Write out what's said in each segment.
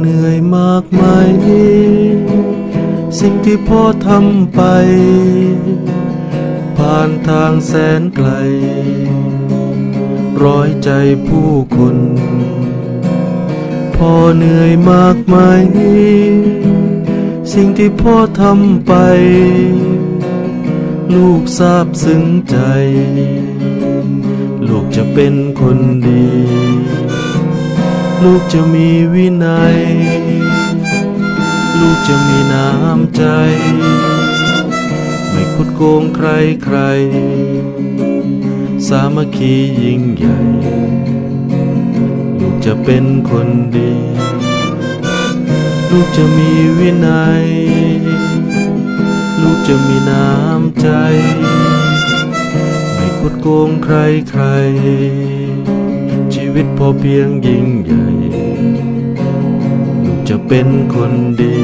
เหนื่อยมากไหม สิ่งที่พ่อทำไป ผ่านทางแสนไกล ร้อยใจผู้คน พ่อเหนื่อยมากไหม สิ่งที่พ่อทำไป ลูกทราบซึ้งใจ ลูกจะเป็นคนดี ลูกจะมีวินัย ลูกจะมีน้ำใจ ไม่คุดโกงใครใคร สามัคคียิ่งใหญ่ ลูกจะเป็นคนดี ลูกจะมีวินัย ลูกจะมีน้ำใจ ไม่คุดโกงใครใครชีวิตพอเพียงยิ่งใหญ่ จะเป็นคนดี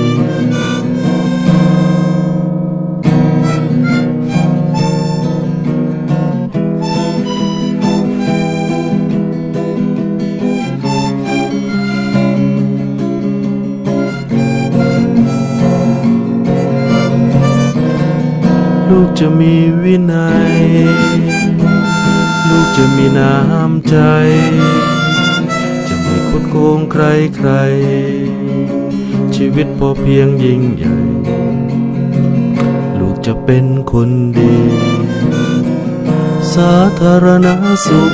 ลูกจะมีวินัย ลูกจะมีน้ำใจ จะไม่คดโกงใครใคร ชีวิตพอเพียงยิ่งใหญ่ ลูกจะเป็นคนดี สาธารณสุข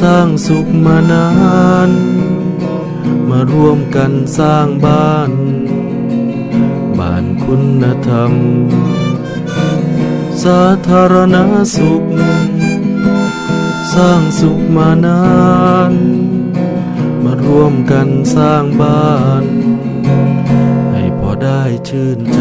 สร้างสุขมานาน มาร่วมกันสร้างบ้าน บ้านคุณธรรม สาธารณสุข สร้างสุขมานาน วมกันสร้างบ้าน ให้พอได้ชื่นใจ